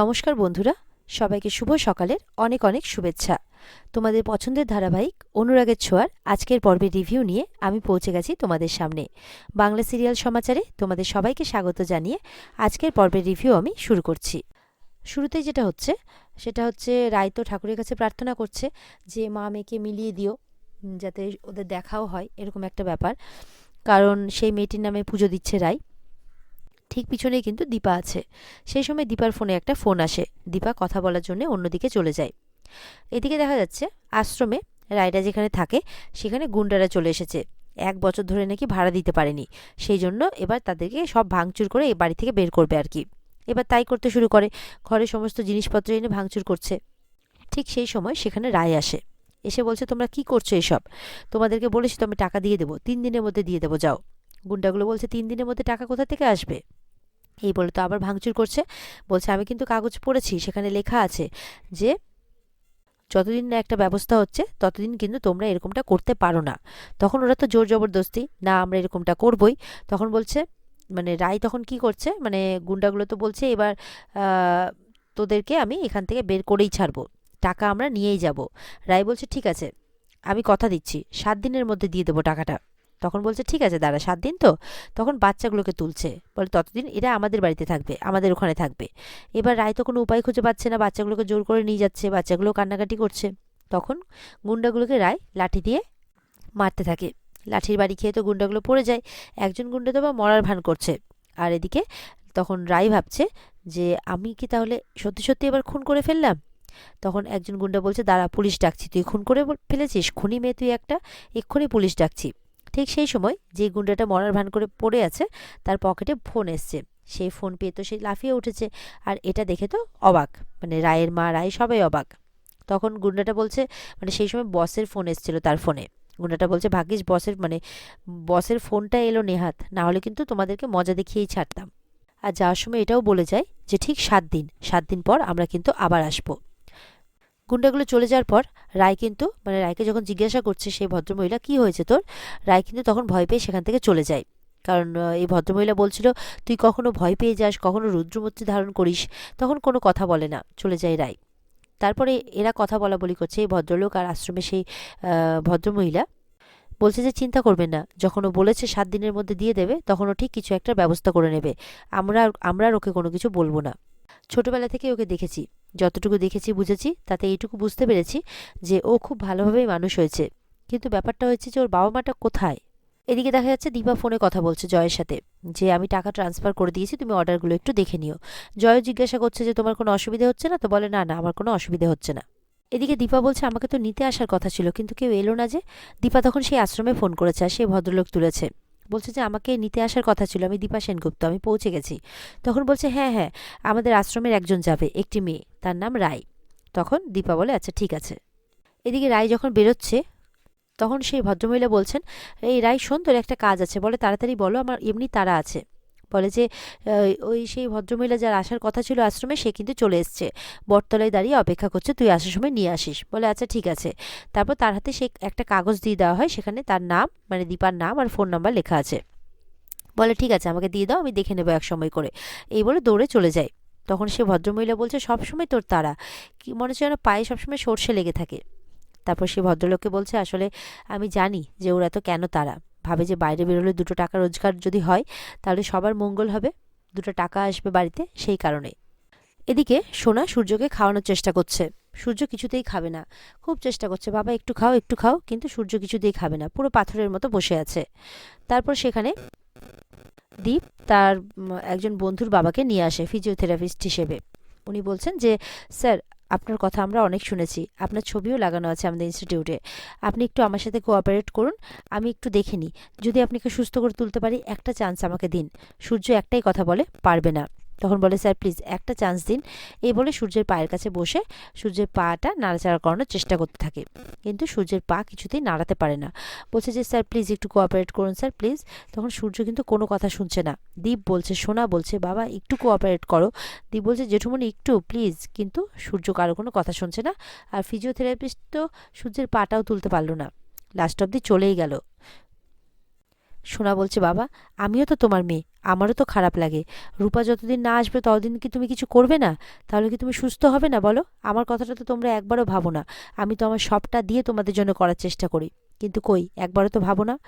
নমস্কার বন্ধুরা, সবাইকে শুভ সকালের অনেক অনেক শুভেচ্ছা। তোমাদের পছন্দের ধারাবাহিক অনুরাগের ছোঁয়ার আজকের পর্বের রিভিউ নিয়ে আমি পৌঁছে গেছি তোমাদের সামনে। বাংলা সিরিয়াল সমাচারে তোমাদের সবাইকে স্বাগত জানিয়ে আজকের পর্বের রিভিউ আমি শুরু করছি। শুরুতেই যেটা হচ্ছে, সেটা হচ্ছে রায় তো ঠাকুরের কাছে প্রার্থনা করছে যে, মা মেয়েকে মিলিয়ে দিও যাতে ওদের দেখাও হয়, এরকম একটা ব্যাপার। কারণ সেই মেয়েটির নামে পুজো দিচ্ছে রায়। ঠিক পিছনেই কিন্তু দীপা আছে। সেই সময় দীপার ফোনে একটা ফোন আসে। দীপা কথা বলার জন্য অন্যদিকে চলে যায়। এদিকে দেখা যাচ্ছে, আশ্রমে রায়রা যেখানে থাকে, সেখানে গুন্ডারা চলে এসেছে। এক বছর ধরে নাকি ভাড়া দিতে পারেনি। সেই জন্য এবার তাদেরকে সব ভাঙচুর করে এ বাড়ি থেকে বের করবে আর কি। এবার তাই করতে শুরু করে। ঘরে সমস্ত জিনিসপত্র এনে ভাঙচুর করছে। ঠিক সেই সময় সেখানে রায় আসে। এসে বলছে, তোমরা কি করছ এসব? তোমাদেরকে বলেছি তো আমি টাকা দিয়ে দেবো। তিন দিনের মধ্যে দিয়ে দেবো, যাও। গুন্ডাগুলো বলছে, তিন দিনের মধ্যে টাকা কোথা থেকে আসবে? এই বলে তো আবার ভাঙচুর করছে। বলছে, আমি কিন্তু কাগজ পড়েছি, সেখানে লেখা আছে যে, যতদিন না একটা ব্যবস্থা হচ্ছে, ততদিন কিন্তু তোমরা এরকমটা করতে পারো না। তখন ওরা তো জোর জবরদস্তি, না, আমরা এরকমটা করবই। তখন বলছে মানে রায় তখন কি করছে মানে গুন্ডাগুলো তো বলছে, এবার তোদেরকে আমি এখান থেকে বের করেই ছাড়বো, টাকা আমরা নিয়েই যাব। রায় বলছে, ঠিক আছে, আমি কথা দিচ্ছি, সাত দিনের মধ্যে দিয়ে দেবো টাকাটা। তখন বলছে, ঠিক আছে দাঁড়া, সাত দিন তো? তখন বাচ্চাগুলোকে তুলছে। বলে, ততদিন এরা আমাদের বাড়িতে থাকবে, আমাদের ওখানে থাকবে। এবার রায় তো কোনো উপায় খুঁজে পাচ্ছে না, বাচ্চাগুলোকে জোর করে নিয়ে যাচ্ছে বাচ্চাগুলো কান্নাকাটি করছে। তখন গুন্ডাগুলোকে রায় লাঠি দিয়ে মারতে থাকে। লাঠির বাড়ি খেয়ে তো গুন্ডাগুলো পড়ে যায়। একজন গুন্ডা তো বা মরার ভান করছে। আর এদিকে তখন রায় ভাবছে যে, আমি কি তাহলে সত্যি সত্যি এবার খুন করে ফেললাম? তখন একজন গুন্ডা বলছে, দাঁড়া, পুলিশ ডাকছি, তুই খুন করে ফেলেছিস? খুনি মেয়ে, তুই একটা, এক্ষুনি পুলিশ ডাকছি। ঠিক সেই সময় যে গুন্ডাটা মরার ভান করে পড়ে আছে, তার পকেটে ফোন এসছে। সেই ফোন পেয়ে তো সে লাফিয়ে উঠেছে। আর এটা দেখে তো অবাক। মানে রায়ের মা, রায় সবাই অবাক। তখন গুন্ডাটা বলছে মানে সেই সময় বসের ফোন এসেছিল তার ফোনে গুন্ডাটা বলছে, ভাগ্যিস বসের মানে বসের ফোনটা এলো নেহাত। না হলে কিন্তু তোমাদেরকে মজা দেখিয়েই ছাড়তাম। আর যাওয়ার সময় এটাও বলে যায় যে, ঠিক সাত দিন। সাত দিন পর আমরা কিন্তু আবার আসব। গুন্ডাগুলো চলে যাওয়ার পর রায় কিন্তু মানে রায়কে যখন জিজ্ঞাসা করছে সেই ভদ্রমহিলা, কি হয়েছে তোর? রায় কিন্তু তখন ভয় পেয়ে সেখান থেকে চলে যায়। কারণ এই ভদ্রমহিলা বলছিল, তুই কখনো ভয় পেয়ে যাস, কখনো রুদ্রমূর্তি ধারণ করিস। তখন কোনো কথা বলে না, চলে যায় রায়। তারপরে এরা কথা বলা বলি করছে, এই ভদ্রলোক আর আশ্রমে সেই ভদ্রমহিলা বলছে যে, চিন্তা করবেন না, যখন ও বলেছে সাত দিনের মধ্যে দিয়ে দেবে, তখন ও ঠিক কিছু একটা ব্যবস্থা করে নেবে। আমরা আমরা ওকে কোনো কিছু বলব না। ছোটবেলা থেকে ওকে দেখেছি। যতটুকু দেখেছি, বুঝেছি, তাতে এইটুকু বুঝতে পেরেছি যে ও খুব ভালোভাবেই মানুষ হয়েছে। কিন্তু ব্যাপারটা হয়েছে যে ওর বাবা মাটা কোথায়? এদিকে দেখা যাচ্ছে দীপা ফোনে কথা বলছে জয়ের সাথে, যে আমি টাকা ট্রান্সফার করে দিয়েছি, তুমি অর্ডারগুলো একটু দেখে নিও। জয় জিজ্ঞাসা করছে যে, তোমার কোনো অসুবিধা হচ্ছে না? তো বলে, না না, আমার কোনো অসুবিধা হচ্ছে না। এদিকে দীপা বলছে, আমাকে তো নিতে আসার কথা ছিল, কিন্তু কেউ এলো না যে? দীপা তখন সেই আশ্রমে ফোন করেছে আর সেই ভদ্রলোক তুলেছে। বলছে যে, আমাকে নিতে আসার কথা ছিল, আমি দীপা সেনগুপ্ত, আমি পৌঁছে গেছি। তখন বলছে হ্যাঁ হ্যাঁ আমাদের আশ্রমের একজন যাবে, একটি মেয়ে, তার নাম রায়। তখন দীপা বলে আচ্ছা ঠিক আছে। এদিকে রায় যখন বেরোচ্ছে, তখন সেই ভদ্রমহিলা বলছেন, এই রায়, সুন্দর একটা কাজ আছে, বলে তাড়াতাড়ি বলো, আমার এমনি তারা আছে। বলে যে ওই সেই ভদ্রমহিলা যার আসার কথা ছিল আশ্রমে, সে কিন্তু চলে এসছে। বটতলায় দাঁড়িয়ে অপেক্ষা করছে, তুই আসার সময় নিয়ে আসিস। বলে আচ্ছা ঠিক আছে। তারপর তার হাতে সে একটা কাগজ দিয়ে দেওয়া হয়, সেখানে তার নাম মানে দীপার নাম আর ফোন নাম্বার লেখা আছে। বলে, ঠিক আছে, আমাকে দিয়ে দাও, আমি দেখে নেব এক সময় করে। এই বলে দৌড়ে চলে যায়। তখন সে ভদ্রমহিলা বলছে সবসময় তোর তারা কি মনে হচ্ছে যেন পায়ে সবসময় সর্ষে লেগে থাকে? তারপর সে ভদ্রলোককে বলছে, আসলে আমি জানি যে ওরা তো কেন তারা ভাবে যে বাইরে বেরোলে দুটো টাকা রোজগার যদি হয়, তাহলে সবার মঙ্গল হবে। দুটো টাকা আসবে বাড়িতে সেই কারণে এদিকে সোনা সূর্যকে খাওয়ানোর চেষ্টা করছে। সূর্য কিছুতেই খাবে না। খুব চেষ্টা করছে, বাবা, একটু খাও একটু খাও। কিন্তু সূর্য কিছুতেই খাবে না। পুরো পাথরের মতো বসে আছে। তারপর সেখানে দীপ তার একজন বন্ধুর বাবাকে নিয়ে আসে ফিজিওথেরাপিস্ট হিসেবে। উনি বলছেন যে, স্যার আপনার কথা আমরা অনেক শুনেছি। আপনার ছবিও লাগানো আছে আমাদের ইনস্টিটিউটে আপনি একটু আমার সাথে কোঅপারেট করুন, আমি একটু দেখে নিই। যদি আপনাকে সুস্থ করে তুলতে পারি, একটা চান্স আমাকে দিন। সূর্য একটাই কথা বলে, পারবে না। তখন বলে, স্যার, প্লিজ, একটা চান্স দিন। এই বলে সূর্যের পায়ের কাছে বসে সূর্যের পাটা নাড়াচাড়া করানোর চেষ্টা করতে থাকে। কিন্তু সূর্যের পা কিছুতেই নাড়াতে পারে না। বলছে যে, স্যার, প্লিজ, একটু কোঅপারেট করুন, স্যার, প্লিজ। তখন সূর্য কিন্তু কোনো কথা শুনছে না। দীপ বলছে, সোনা, বলছে, বাবা, একটু কোঅপারেট করো। দীপ বলছে জেঠুমনি একটু, প্লিজ। কিন্তু সূর্য কারও কোনো কথা শুনছে না। আর ফিজিওথেরাপিস্ট তো সূর্যের পাটাও তুলতে পারল না। লাস্ট অবধি চলেই গেল। সোনা বলছে, বাবা, আমিও তো তোমার মেয়ে, আমারও তো খারাপ লাগে। রূপা যতদিন না আসবে ততদিন কি তুমি কিছু করবে না? তাহলে কি তুমি সুস্থ হবে না বলো? আমার কথাটা তো তোমরা একবারও ভাবো না। আমি তো আমার সবটা দিয়ে তোমাদের জন্য করার চেষ্টা করি। কিন্তু কই, একবারও তো ভাবো না?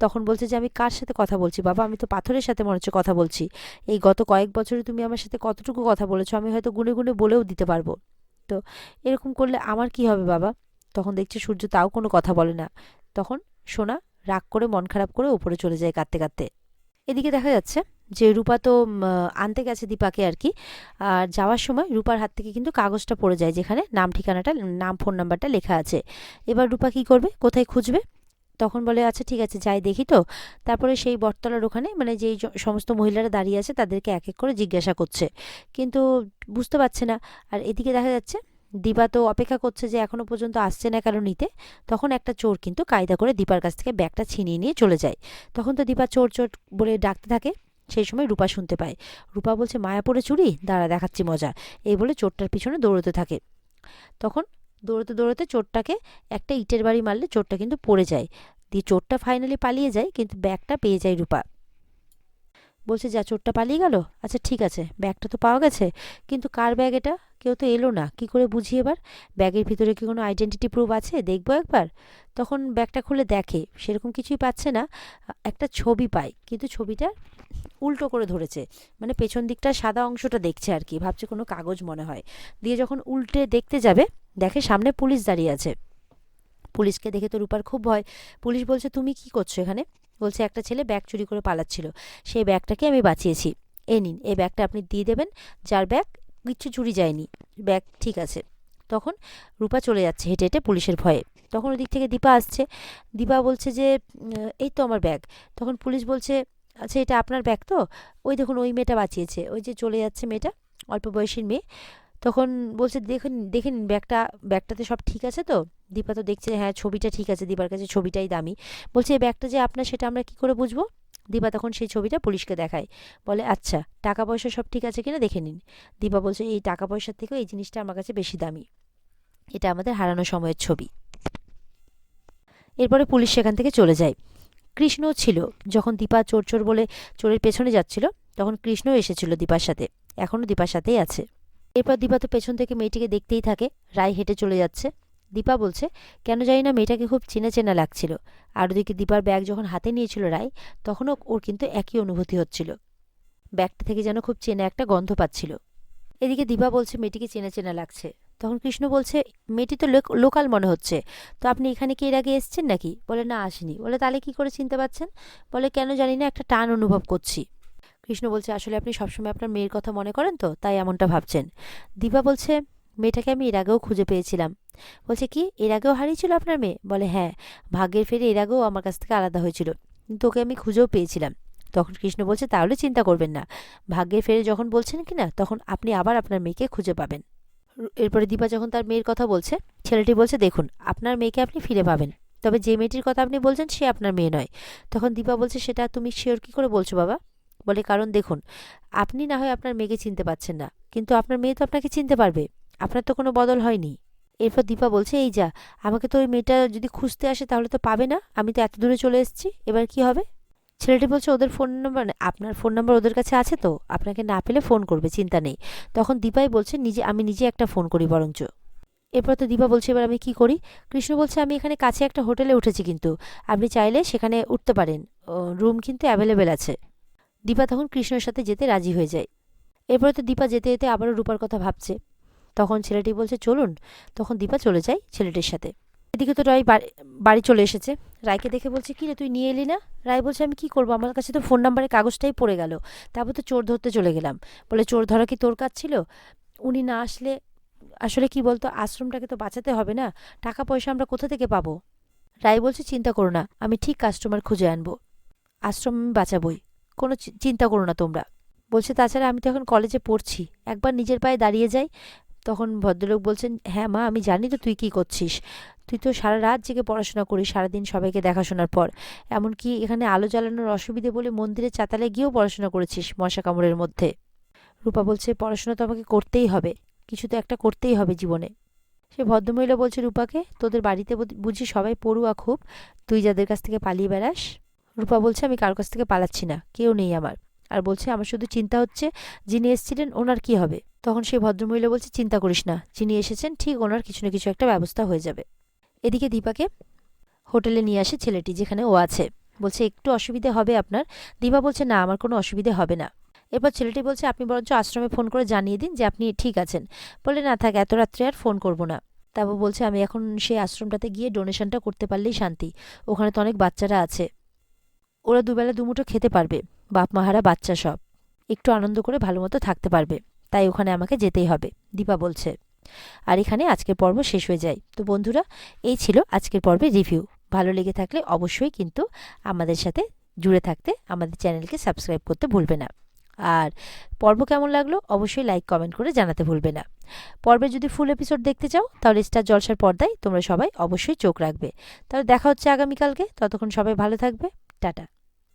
তখন বলছে যে, আমি কার সাথে কথা বলছি? বাবা, আমি তো পাথরের সাথে মনে হচ্ছে কথা বলছি। এই গত কয়েক বছরে তুমি আমার সাথে কতটুকু কথা বলেছ, আমি হয়তো গুনে গুনে বলেও দিতে পারব। তো এরকম করলে আমার কি হবে বাবা? তখন দেখছে সূর্য তাও কোনো কথা বলে না। তখন সোনা রাগ করে, মন খারাপ করে উপরে চলে যায় কাঁদতে কাঁদতে। এদিকে দেখা যাচ্ছে যে রূপা তো আনতে গেছে দীপাকে আর কি। আর যাওয়ার সময় রূপার হাত থেকে কিন্তু কাগজটা পড়ে যায়, যেখানে নাম ঠিকানাটা, নাম ফোন নাম্বারটা লেখা আছে। এবার রূপা কি করবে? কোথায় খুঁজবে? তখন বলে আচ্ছা ঠিক আছে, যাই দেখি তো। তারপরে সেই বটতলার ওখানে মানে যেই সমস্ত মহিলারা দাঁড়িয়ে আছে, তাদেরকে এক এক করে জিজ্ঞাসা করছে। কিন্তু বুঝতে পারছে না। আর এদিকে দেখা যাচ্ছে দীপা তো অপেক্ষা করছে যে এখনও পর্যন্ত আসছে না কারও নিতে। তখন একটা চোর কিন্তু কায়দা করে দীপার কাছ থেকে ব্যাগটা ছিনিয়ে নিয়ে চলে যায়। তখন তো দীপা চোর চোর বলে ডাকতে থাকে। সেই সময় রূপা শুনতে পায়। রূপা বলছে মায়াপুরে চুরি? দাঁড়া, দেখাচ্ছি মজা। এই বলে চোরটার পিছনে দৌড়তে থাকে। তখন দৌড়তে দৌড়তে চোরটাকে একটা ইটের বাড়ি মারলে চোরটা কিন্তু পড়ে যায়। দিয়ে চোরটা ফাইনালি পালিয়ে যায়, কিন্তু ব্যাগটা পেয়ে যায় রূপা। বলছে, যা, চোরটা পালিয়ে গেল? আচ্ছা ঠিক আছে, ব্যাগটা তো পাওয়া গেছে। কিন্তু কার ব্যাগ এটা? কেউ তো এলো না, কি করে বুঝি এবার? ব্যাগের ভিতরে কি কোনো আইডেন্টিটি প্রুফ আছে? দেখব একবার। তখন ব্যাগটা খুলে দেখে, সেরকম কিছুই পাচ্ছে না। একটা ছবি পায় কিন্তু ছবিটা উল্টো করে ধরেছে। মানে পেছন দিকটা সাদা অংশটা দেখছে আর কি, ভাবছে কোনো কাগজ মনে হয়। দিয়ে যখন উল্টে দেখতে যাবে, দেখে সামনে পুলিশ দাঁড়িয়ে আছে। পুলিশকে দেখে তো রূপার খুব ভয়। পুলিশ বলছে, তুমি কি করছ এখানে? বলছে, একটা ছেলে ব্যাগ চুরি করে পালাচ্ছিল। সেই ব্যাগটাকে আমি বাঁচিয়েছি। এ নিন, এই ব্যাগটা আপনি দিয়ে দেবেন। যার ব্যাগ কিচ্ছু চুরি যায়নি। ব্যাগ ঠিক আছে। তখন রূপা চলে যাচ্ছে হেঁটে হেঁটে পুলিশের ভয়ে। তখন ওদিক থেকে দীপা আসছে। দীপা বলছে যে, এই তো আমার ব্যাগ। তখন পুলিশ বলছে আচ্ছা এটা আপনার ব্যাগ তো? ওই দেখুন, ওই মেয়েটা বাঁচিয়েছে। ওই যে চলে যাচ্ছে মেয়েটা, অল্প বয়সীর মেয়ে। তখন বলছে দেখুন দেখে নিন, ব্যাগটা, ব্যাগটাতে সব ঠিক আছে তো? দীপা তো দেখছে হ্যাঁ ছবিটা ঠিক আছে, দীপার কাছে ছবিটাই দামি। বলছে, এই ব্যাগটা যে আপনার, সেটা আমরা কি করে বুঝব? দীপা তখন সেই ছবিটা পুলিশকে দেখায়। বলে আচ্ছা টাকা পয়সা সব ঠিক আছে কিনা দেখে নিন। দীপা বলছে, এই টাকা পয়সার থেকেও এই জিনিসটা আমার কাছে বেশি দামি। এটা আমাদের হারানো সময়ের ছবি। এরপরে পুলিশ সেখান থেকে চলে যায়। কৃষ্ণও ছিল। যখন দীপা চোর চোর বলে চোরের পেছনে যাচ্ছিল, তখন কৃষ্ণও এসেছিল দীপার সাথে। এখনও দীপার সাথেই আছে। এরপর দীপা তো পেছন থেকে মেয়েটিকে দেখতেই থাকে। রায় হেঁটে চলে যাচ্ছে। দীপা বলছে, কেন জানি না মেয়েটাকে খুব চেনা চেনা লাগছিল। আর ওদিকে দীপার ব্যাগ যখন হাতে নিয়েছিল রায়, তখনও ওর কিন্তু একই অনুভূতি হচ্ছিল। ব্যাগটা থেকে যেন খুব চেনা একটা গন্ধ পাচ্ছিল। এদিকে দীপা বলছে, মেয়েটিকে চেনা চেনা লাগছে। তখন কৃষ্ণ বলছে, মেয়েটি তো লোক- লোকাল মনে হচ্ছে। তো আপনি এখানে কি এর আগে এসছেন নাকি? বলে, না, আসেনি। বলে, তাহলে কি করে চিনতে পারছেন? বলে, কেন জানি না একটা টান অনুভব করছি। কৃষ্ণ বলছে, আসলে আপনি সবসময় আপনার মেয়ের কথা মনে করেন তো, তাই এমনটা ভাবছেন। দীপা বলছে মেয়েটাকে আমি এর আগেও খুঁজে পেয়েছিলাম। বলছে, কি? এর আগেও হারিয়েছিল আপনার মেয়ে? বলে হ্যাঁ ভাগ্যের ফেরে এর আগেও আমার কাছ থেকে আলাদা হয়েছিল। কিন্তু ওকে আমি খুঁজেও পেয়েছিলাম। তখন কৃষ্ণ বলছে, তাহলে চিন্তা করবেন না। ভাগ্যের ফেরে যখন বলছেন কি না, তখন আপনি আবার আপনার মেয়েকে খুঁজে পাবেন। এরপরে দীপা যখন তার মেয়ের কথা বলছে, ছেলেটি বলছে, দেখুন, আপনার মেয়েকে আপনি ফিরে পাবেন। তবে যে মেয়েটির কথা আপনি বলছেন, সে আপনার মেয়ে নয়। তখন দীপা বলছে, সেটা তুমি শিওর কি করে বলছো বাবা? বলে, কারণ দেখুন, আপনি না হয় আপনার মেয়েকে চিনতে পারছেন না, কিন্তু আপনার মেয়ে তো আপনাকে চিনতে পারবে। আপনার তো কোনো বদল হয়নি। এরপর দীপা বলছে, এই যা, আমাকে তো ওই মেয়েটা যদি খুঁজতে আসে তাহলে তো পাবে না। আমি তো এত দূরে চলে এসেছি, এবার কি হবে? ছেলেটি বলছে, ওদের ফোন নাম্বার আপনার ফোন নাম্বার ওদের কাছে আছে তো? আপনাকে না পেলে ফোন করবে, চিন্তা নেই। তখন দীপাই বলছে, নিজে, আমি নিজে একটা ফোন করি বরঞ্চ। এরপর তো দীপা বলছে, এবার আমি কি করি? কৃষ্ণ বলছে, আমি এখানে কাছে একটা হোটেলে উঠেছি কিন্তু। আপনি চাইলে সেখানে উঠতে পারেন। রুম কিন্তু অ্যাভেলেবেল আছে। দীপা তখন কৃষ্ণের সাথে যেতে রাজি হয়ে যায়। এরপরে তো দীপা যেতে যেতে আবারও রূপার কথা ভাবছে। তখন ছেলেটি বলছে, চলুন। তখন দীপা চলে যায় ছেলেটির সাথে। এদিকে তো রায় বাড়ি- চলে এসেছে। রায়কে দেখে বলছে, কি রে, তুই নিয়ে এলি না? রায় বলছে, আমি কি করব? আমার কাছে তো ফোন নাম্বারের কাগজটাই পড়ে গেল। তারপর তো চোর ধরতে চলে গেলাম। বলে, চোর ধরা কি তোর কাজ ছিল? উনি না আসলে আসলে কি বলতো, আশ্রমটাকে তো বাঁচাতে হবে না? টাকা পয়সা আমরা কোথা থেকে পাবো? রায় বলছে, চিন্তা করো না, আমি ঠিক কাস্টমার খুঁজে আনব। আশ্রম আমি বাঁচাবই। কোনো চিন্তা করো না তোমরা। বলছে, তাছাড়া আমি তো এখন কলেজে পড়ছি। একবার নিজের পায়ে দাঁড়িয়ে যাই তখন ভদ্রলোক বলছেন হ্যাঁ মা, আমি জানি তো তুই কি করছিস। তুই তো সারা রাত জেগে পড়াশোনা করিস, সারাদিন সবাইকে দেখাশোনার পর। এমনকি এখানে আলো জ্বালানোর অসুবিধে বলে মন্দিরের চাতালে গিয়েও পড়াশোনা করেছিস মশা কামড়ের মধ্যে। রূপা বলছে, পড়াশোনা তো আমাকে করতেই হবে। কিছু তো একটা করতেই হবে জীবনে। সে ভদ্রমহিলা বলছে, রূপাকে, তোদের বাড়িতে বুঝ- সবাই পড়ুয়া খুব। তুই যাদের কাছ থেকে পালিয়ে বেড়াস? রূপা বলছে, আমি কারোর কাছ থেকে পালাচ্ছি না, কেউ নেই আমার। আর বলছে, আমার শুধু চিন্তা হচ্ছে, যিনি এসেছিলেন, ওনার কি হবে? তখন সেই ভদ্রমহিলা বলছে, চিন্তা করিস না, যিনি এসেছেন ঠিক ওনার কিছু না কিছু একটা ব্যবস্থা হয়ে যাবে। এদিকে দীপাকে হোটেলে নিয়ে আসে ছেলেটি, যেখানে ও আছে। বলছে, একটু অসুবিধে হবে আপনার? দীপা বলছে, না, আমার কোনো অসুবিধে হবে না। এরপর ছেলেটি বলছে, আপনি বরঞ্চ আশ্রমে ফোন করে জানিয়ে দিন যে আপনি ঠিক আছেন। বলে, না, থাক, এত রাত্রে আর ফোন করব না। তারপর বলছে, আমি এখন সেই আশ্রমটাতে গিয়ে ডোনেশনটা করতে পারলেই শান্তি। ওখানে তো অনেক বাচ্চারা আছে। ওরা দুবেলা দুমুঠো খেতে পারবে। বাপ মাহারা বাচ্চা সব। একটু আনন্দ করে ভালো মতো থাকতে পারবে। তাই ওখানে আমাকে যেতেই হবে, দীপা বলছে। আর এখানে আজকের পর্ব শেষ হয়ে যায়। তো বন্ধুরা, এই ছিল আজকের পর্বে রিভিউ ভালো লেগে থাকলে অবশ্যই কিন্তু আমাদের সাথে জুড়ে থাকতে আমাদের চ্যানেলকে সাবস্ক্রাইব করতে ভুলবে না। আর পর্ব কেমন লাগল অবশ্যই লাইক কমেন্ট করে জানাতে ভুলবে না। পর্বে যদি ফুল এপিসোড দেখতে চাও, তাহলে স্টার জলসার পর্দায় তোমরা সবাই অবশ্যই চোখ রাখবে। তাহলে দেখা হচ্ছে আগামীকালকে। ততক্ষণ সবাই ভালো থাকবে। টাটা।